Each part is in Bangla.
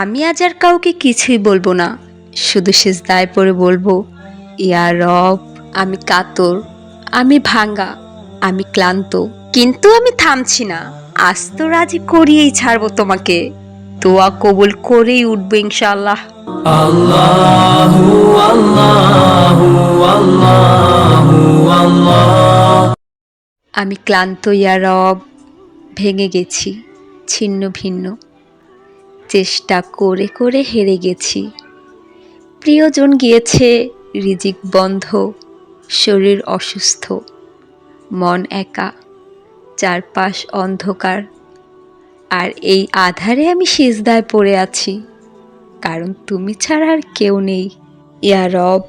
আমি আজ আর কাউকে কিছুই বলব না। শুধু শেষ দায় পড়ে বলব ইয়া রব আমি কাতর আমি ভাঙ্গা আমি ক্লান্ত। কিন্তু আমি থামছি না। আজ তো রাজি করিয়েই ছাড়বো তোমাকে। দোয়া কবুল করেই উঠবো Allah আমি ক্লান্ত ইয়া রব। ভেঙে গেছি ছিন্ন ভিন্ন। চেষ্টা করে করে হেরে গেছি। প্রিয়জন গিয়েছে, রিজিক বন্ধ, শরীর অসুস্থ, মন একা, চারপাশ অন্ধকার। আর এই আধারে আমি সিজদায় পড়ে আছি, কারণ তুমি ছাড়া আর কেউ নেই। ইয়া রব,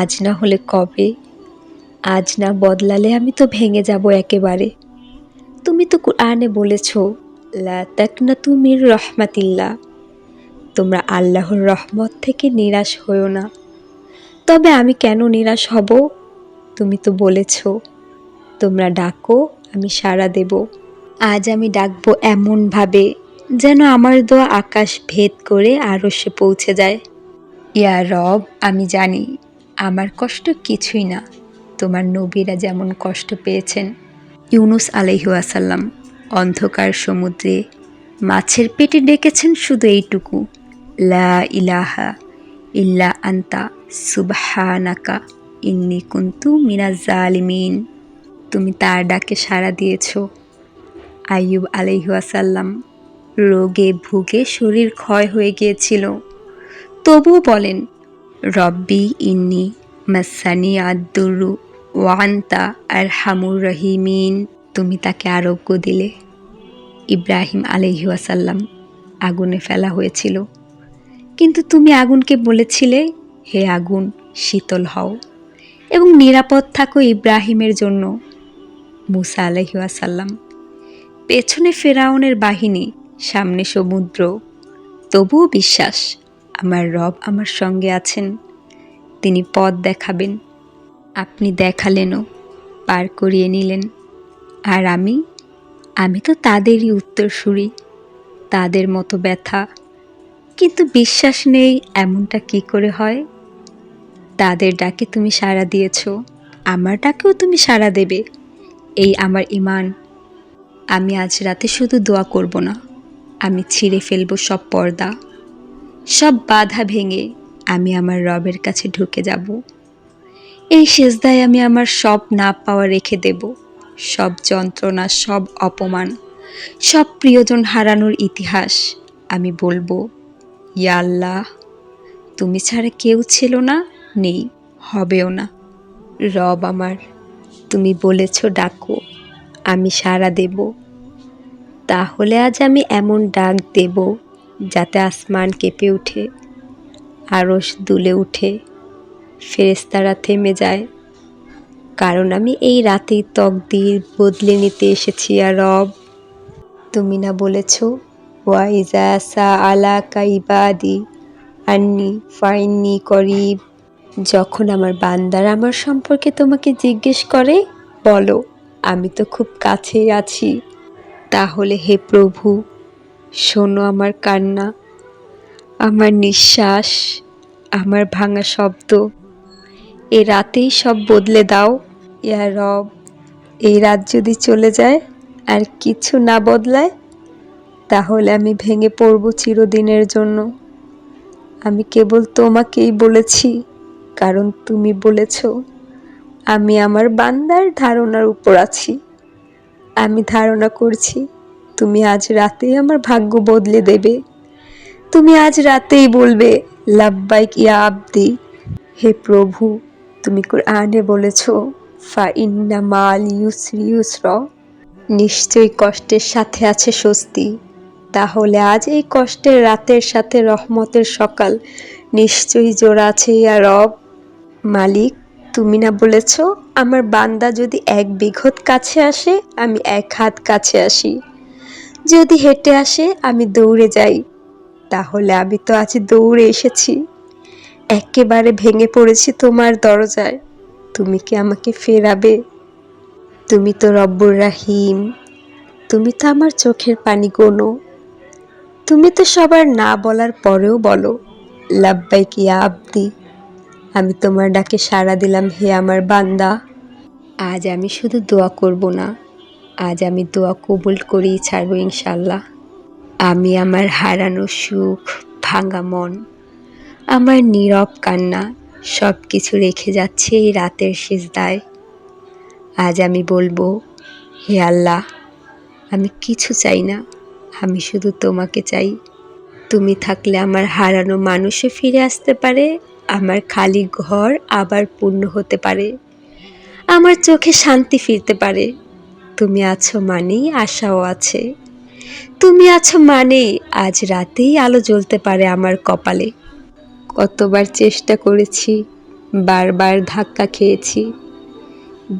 আজ না হলে কবে? আজ না বদলালে আমি তো ভেঙে যাব একেবারে। তুমি তো কোরআনে বলেছ লা তাকনা তুমির রহমাতিল্লাহ। তোমরা আল্লাহর রহমত থেকে নিরাশ হও না। তবে আমি কেন নিরাশ হব? তুমি তো বলেছ, তোমরা ডাকো, আমি সাড়া দেব। আজ আমি ডাকবো এমনভাবে যেন আমার দোয়া আকাশ ভেদ করে আরও সে পৌঁছে যায়। ইয়া রব, আমি জানি আমার কষ্ট কিছুই না। তোমার নবীরা যেমন কষ্ট পেয়েছেন। ইউনুস আলাইহাসাল্লাম অন্ধকার সমুদ্রে মাছের পেটে ডেকেছেন শুধু এইটুকু। লা ইলাহা ইল্লা আন্তা, সুবহানাকা, ইন্নি কুন্তু মিনাজ জালিমিন। তুমি তার ডাকে সাড়া দিয়েছ। আইয়ুব আলাইহাসাল্লাম রোগে ভুগে শরীর ক্ষয় হয়ে গিয়েছিল। তবুও বলেন, রব্বি ইন্নি মাসানি আদুরু ওয়ান্তা আর হামুর রহিমিন। তুমি তাকে আরোগ্য দিলে। ইব্রাহিম আলহিউসাল্লাম আগুনে ফেলা হয়েছিল। কিন্তু তুমি আগুনকে বলেছিলে, হে আগুন, শীতল হও এবং নিরাপদ থাকো ইব্রাহিমের জন্য। মুসা আলহিউসাল্লাম পেছনে ফেরাউনের বাহিনী, সামনে সমুদ্র। তবুও বিশ্বাস, আমার রব আমার সঙ্গে আছেন। তিনি পথ দেখাবেন। আপনি দেখালেনও, পার করিয়ে নিলেন। আর আমি আমি তো তাদেরই উত্তরসূরি, তাদের মতো ব্যথা। কিন্তু বিশ্বাস নেই এমনটা কি করে হয়। তাদের ডাকে তুমি সাড়া দিয়েছ, আমার ডাকেও তুমি সাড়া দেবে। এই আমার ইমান। আমি আজ রাতে শুধু দোয়া করব না, আমি ছিঁড়ে ফেলব সব পর্দা। সব বাধা ভেঙে আমি আমার রবের কাছে ঢুকে যাব। এই সেজদায় আমি আমার সব না পাওয়া রেখে দেব। সব যন্ত্রণা, সব অপমান, সব প্রিয়জন হারানোর ইতিহাস আমি বলব, ইয়া আল্লাহ, তুমি ছাড়া কেউ ছিল না, নেই, হবেও না। রব আমার, তুমি বলেছ ডাকো, আমি সাড়া দেব। তাহলে আজ আমি এমন ডাক দেব যাতে আসমান কেঁপে ওঠে আরস দুলে উঠে ফেরেস্তারা থেমে যায় কারণ আমি এই রাতেই তকদির বদলে নিতে এসেছি আর রব। তুমি না বলেছ ওয়াইজা সা আলা কাইবাদি আন্নি ফাইন্নি করিব। যখন আমার বান্দার আমার সম্পর্কে তোমাকে জিজ্ঞেস করে, বলো, আমি তো খুব কাছেই আছি। তাহলে হে প্রভু, শোনো আমার কান্না, আমার নিঃশ্বাস, আমার ভাঙা শব্দ। এ রাতেই সব বদলে দাও। ইয়া রব, এই রাত যদি চলে যায় আর কিছু না বদলায়, তাহলে আমি ভেঙে পড়ব চিরদিনের জন্য। আমি কেবল তোমাকেই বলেছি, কারণ তুমি বলেছ, আমি আমার বান্দার ধারণার উপর আছি। আমি ধারণা করছি, তুমি আজ রাতেই আমার ভাগ্য বদলে দেবে। তুমি আজ রাতেই বলবে, লাব্বাইক ইয়া আব্দি, হে প্রভু, তুমি কোরআনে বলেছ নিশ্চয়ই কষ্টের সাথে আছে স্বস্তি। তাহলে আজ এই কষ্টের রাতের সাথে রহমতের সকাল নিশ্চয়ই জোড়া আছে ইয়া রব। মালিক, তুমি না বলেছ আমার বান্দা যদি এক বিঘত কাছে আসে, আমি এক হাত কাছে আসি। যদি হেঁটে আসে, আমি দৌড়ে যাই। তাহলে আমি তো আজ দৌড়ে এসেছি। একেবারে ভেঙে পড়েছি তোমার দরজায়। তুমি কি আমাকে ফেরাবে? তুমি তো রব্বুর রাহিম। তুমি তো আমার চোখের পানি গোনো। তুমি তো সবার না বলার পরেও বলো লাব্বাই কি আব্দি, আমি তোমার ডাকে সাড়া দিলাম হে আমার বান্দা। আজ আমি শুধু দোয়া করব না, আজ আমি দোয়া কবুল করেই ছাড়বো ইনশাল্লাহ আমি আমার হারানো সুখ ভাঙা মন, আমার নীরব কান্না সব কিছু রেখে যাচ্ছে এই রাতের শেষদায় আজ আমি বলব, হে আল্লাহ, আমি কিছু চাই না, আমি শুধু তোমাকে চাই। তুমি থাকলে আমার হারানো মানুষও ফিরে আসতে পারে, আমার খালি ঘর আবার পূর্ণ হতে পারে। আমার চোখে শান্তি ফিরতে পারে। তুমি আছো মানেই আশাও আছে। তুমি আছো মানেই আজ রাতেই আলো জ্বলতে পারে আমার কপালে। কতবার চেষ্টা করেছি, বারবার ধাক্কা খেয়েছি।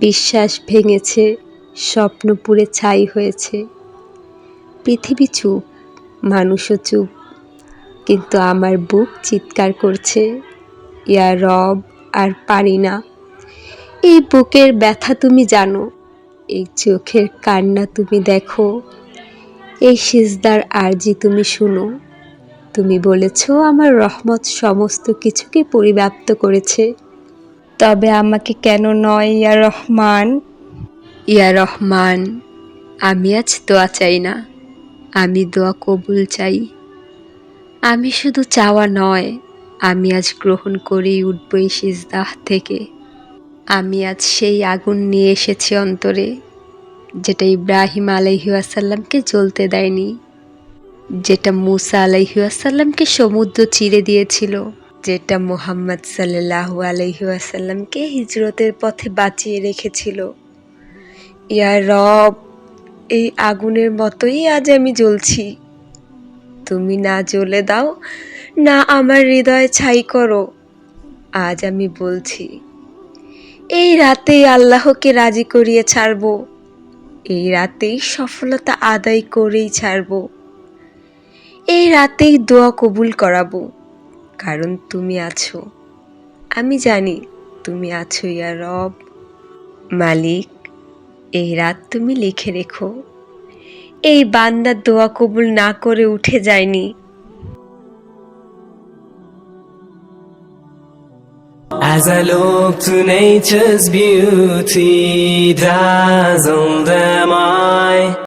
বিশ্বাস ভেঙেছে স্বপ্ন পুড়ে ছাই হয়েছে। পৃথিবী চুপ, মানুষও চুপ, কিন্তু আমার বুক চিৎকার করছে, ইয়া রব আর পারি না। এই বুকের ব্যথা তুমি জানো, এই চোখের কান্না তুমি দেখো, এই সিজদার আর্জি তুমি শুনো। তুমি বলেছ আমার রহমত সমস্ত কিছুকে পরিব্যাপ্ত করেছে। তবে আমাকে কেন নয়, ইয়া রহমান? ইয়া রহমান, আমি আজ দোয়া চাই না। আমি দোয়া কবুল চাই। আমি শুধু চাওয়া নয়, আমি আজ গ্রহণ করেই উঠব এই সিজদাহ থেকে। আমি আজ সেই আগুন নিয়ে এসেছি অন্তরে, যেটা ইব্রাহিম আলাইহাসাল্লামকে জ্বলতে দেয়নি। যেটা মুসা আলাইহাসাল্লামকে সমুদ্র চিরে দিয়েছিল, যেটা মোহাম্মদ সাল্লাহু আলাইহাসাল্লামকে হিজরতের পথে বাঁচিয়ে রেখেছিল। ইয়া রব, এই আগুনের মতোই আজ আমি জ্বলছি। তুমি না জ্বলে দাও, না আমার হৃদয় ছাই করো, আজ আমি বলছি, এই রাতেই আল্লাহকে রাজি করিয়ে ছাড়ব, এই রাতেই সফলতা আদায় করেই ছাড়ব। এই রাতেই দোয়া কবুল করাবো। কারণ তুমি আছো। আমি জানি তুমি আছো ইয়া রব। মালিক এই রাত তুমি লিখে রেখো। এই বান্দার দোয়া কবুল না করে উঠে যায়নি। As I look to nature's beauty, dazzled am I.